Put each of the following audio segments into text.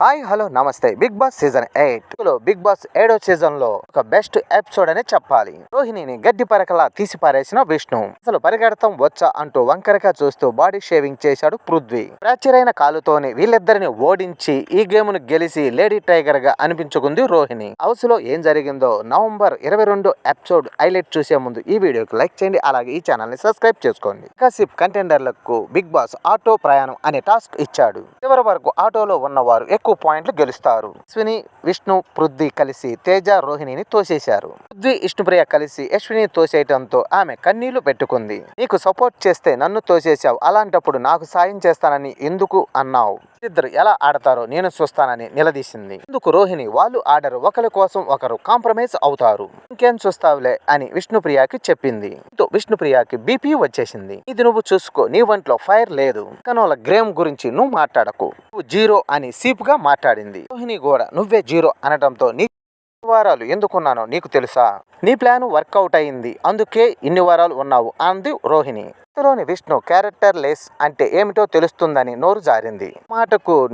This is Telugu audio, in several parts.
హాయ్ హలో నమస్తే. Big boss season eight. లో బిగ్ బాస్ ఏడో సీజన్లో ఒక బెస్ట్ ఎపిసోడ్ అనే చెప్పాలి. రోహిణిని గడ్డి పరకలా తీసి పారేసిన విష్ణు. అసలు పరిగెడతాం వచ్చా అంటూ వంకరగా చూస్తూ బాడీ షేవింగ్ చేశాడు పృథ్వీ. ప్రాచురైన కాలుతోనే వీళ్ళిద్దరిని ఓడించి ఈ గేమ్ను గెలిచి లేడీ టైగర్గా అనిపించుకుంది రోహిణి. హౌస్లో ఏం జరిగిందో నవంబర్ ఇరవై రెండు ఎపిసోడ్ హైలైట్ చూసే ముందు ఈ వీడియోకి లైక్ చేయండి అలాగే ఈ ఛానల్ని సబ్స్క్రైబ్ చేసుకోండి. కసిప్ కంటెండర్లకు బిగ్ బాస్ ఆటో ప్రయాణం అనే టాస్క్ ఇచ్చాడు. చివరి వరకు ఆటోలో ఉన్నవారు ఎక్కువ పాయింట్లు గెలుస్తారు. అశ్విని విష్ణు పృథ్వీ కలిసి తేజ రోహిణిని తోసేశారు. పృథ్వీ విష్ణుప్రియ కలిసి అశ్విని తోసేయటంతో ఆమె కన్నీళ్ళు పెట్టుకుంది. నీకు సపోర్ట్ చేస్తే నన్ను తోసేశావు. అలాంటప్పుడు నాకు సాయం చేస్తానని ఎందుకు అన్నావు? ఇద్దరు ఎలా ఆడతారో నేను చూస్తానని నిలదీసింది. అందుకు రోహిణి? వాళ్ళు ఆడరు. ఒకరి కోసం ఒకరు కాంప్రమైజ్ అవుతారు. ఇంకేం చూస్తావులే అని విష్ణుప్రియకి చెప్పింది. విష్ణుప్రియకి బీపీ వచ్చేసింది. ఇది నువ్వు చూసుకో. నీ ఒంట్లో ఫైర్ లేదు. కనుల గ్రేమ్ గురించి నువ్వు మాట్లాడకు. నువ్వు జీరో అని సీపుగా మాట్లాడింది. రోహిణి కూడా నువ్వే జీరో అనడంతో నీ వారాలు ఎందుకున్నానో నీకు తెలుసా? నీ ప్లాన్ వర్కౌట్ అయింది. అందుకే ఇన్ని వారాలు ఉన్నావు అంది రోహిణి. ఇంతలోని విష్ణు క్యారెక్టర్ లెస్ అంటే ఏమిటో తెలుస్తుందని నోరు జారింది. మాటకు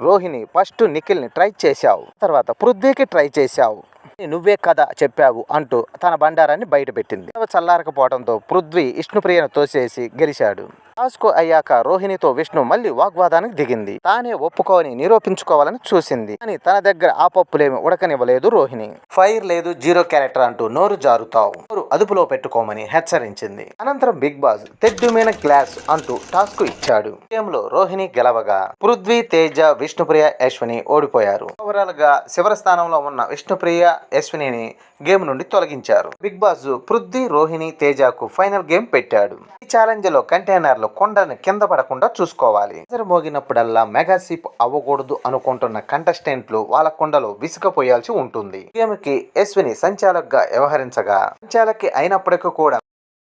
రోహిణి ఫస్ట్ నిఖిల్ని ట్రై చేశావు. తర్వాత పృథ్వీకి ట్రై చేశావు. నువ్వే కథ చెప్పావు అంటూ తన బండారాన్ని బయటపెట్టింది. చల్లారకపోవడంతో పృథ్వీ విష్ణుప్రియను తోసేసి గెలిచాడు. టాస్క్ అయ్యాక రోహిణితో విష్ణు మళ్ళీ వాగ్వాదానికి దిగింది. తానే ఒప్పుకోని నిరూపించుకోవాలని చూసింది. కానీ తన దగ్గర ఆ పప్పులేమి ఉడకనివ్వలేదు రోహిణి. ఫైర్ లేదు జీరో క్యారెక్టర్ అంటూ నోరు జారుతావు. నోరు అదుపులో పెట్టుకోమని హెచ్చరించింది. అనంతరం బిగ్ బాస్ తెడ్డుమైన గ్లాస్ అంటూ టాస్క్ ఇచ్చాడు. గేమ్లో రోహిణి గెలవగా పృథ్వీ తేజ విష్ణుప్రియ యశ్విని ఓడిపోయారు. ఓవరాల్గా శివర స్థానంలో ఉన్న విష్ణుప్రియ యశ్వినిని గేమ్ నుండి తొలగించారు. బిగ్ బాస్ పృథ్వీ రోహిణి తేజకు ఫైనల్ గేమ్ పెట్టాడు. ఈ ఛాలెంజ్లో కంటైనర్లో కొండను కింద పడకుండా చూసుకోవాలి. మోగినప్పుడల్లా మెగాసిప్ అవ్వకూడదు అనుకుంటున్న కంటెస్టెంట్లు వాళ్ళ కొండలో విసుకపోయాల్సి ఉంటుంది. గేమ్కి యశ్విని సంచాలకుగా వ్యవహరించగా సంచాలకి అయినప్పటికీ కూడా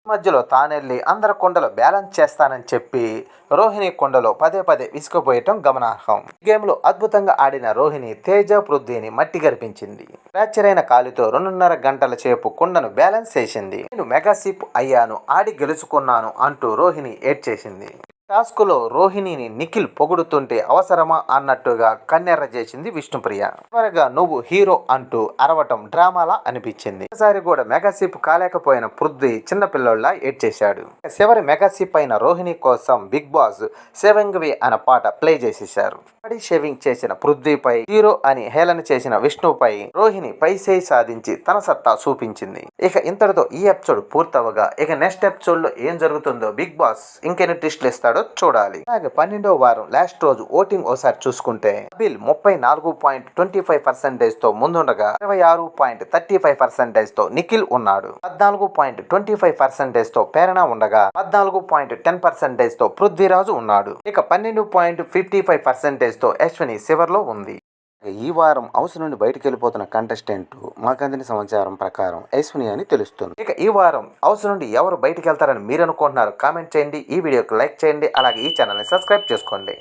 మధ్యలో తానెళ్ళి అందరి కొండలో బ్యాలెన్స్ చేస్తానని చెప్పి రోహిణి కొండలో పదే పదే విసుకుపోయటం గమనార్హం. గేమ్లో అద్భుతంగా ఆడిన రోహిణి తేజ పృథ్వీని మట్టి గరిపించింది. ఫ్రాక్చర్ అయిన కాలుతో రెండున్నర గంటల సేపు కొండను బ్యాలెన్స్ చేసింది. నేను మెగాసిప్ అయ్యాను ఆడి గెలుచుకున్నాను అంటూ రోహిణి ఏడ్ చేసింది టాస్క్లో రోహిణిని నిఖిల్ పొగుడుతుంటే అవసరమా అన్నట్టుగా కన్నెర్ర చేసింది విష్ణుప్రియ. త్వరగా నువ్వు హీరో అంటూ అరవటం డ్రామాలా అనిపించింది. ఒకసారి కూడా మెగాసిప్ కాలేకపోయిన పృథ్వీ చిన్న పిల్లోళ్ళ ఏడ్చేశాడు. చివరి మెగాసిప్ అయిన రోహిణి కోసం బిగ్ బాస్ సేవింగ్ వి అనే పాట ప్లే చేసేశారు. బాడీ షేవింగ్ చేసిన పృథ్వీపై హీరో అని హేళన చేసిన విష్ణుపై రోహిణి పైసేయి సాధించి తన సత్తా చూపించింది. ఇక ఇంతటితో ఈ ఎపిసోడ్ పూర్తవగా. ఇక నెక్స్ట్ ఎపిసోడ్లో ఏం జరుగుతుందో బిగ్ బాస్ ఇంకెన్ని ట్విస్ట్లు ఇస్తాడో చూడాలి అలాగే పన్నెండో వారం లాస్ట్ రోజు ఓటింగ్ ఒకసారి చూసుకుంటే బిల్ ముప్పై నాలుగు పాయింట్ ట్వంటీ ఫైవ్ పర్సెంటేజ్తో ముందుండగా ఇరవై ఆరు పాయింట్ థర్టీ ఫైవ్ పర్సెంటేజ్తో నిఖిల్ ఉన్నాడు. పద్నాలుగు పాయింట్ ట్వంటీ ఫైవ్ పర్సెంటేజ్తో ప్రేరణ ఉండగా పద్నాలుగు పాయింట్ టెన్ పర్సెంటేజ్తో పృథ్వీరాజు ఉన్నాడు. ఇక పన్నెండు పాయింట్ ఫిఫ్టీ ఫైవ్ పర్సెంటేజ్తో అశ్విని చివర్లో ఉంది. ఈ వారం హౌస్ నుండి బయటకు వెళ్ళిపోతున్న కంటెస్టెంట్ మాకు అందిన సమాచారం ప్రకారం ఐశ్వని అని తెలుస్తుంది. ఇక ఈ వారం హౌస్ నుండి ఎవరు బయటకు వెళ్తారని మీరు అనుకుంటున్నారు కామెంట్ చేయండి. ఈ వీడియోకి లైక్ చేయండి. అలాగే ఈ ఛానల్ని సబ్స్క్రైబ్ చేసుకోండి.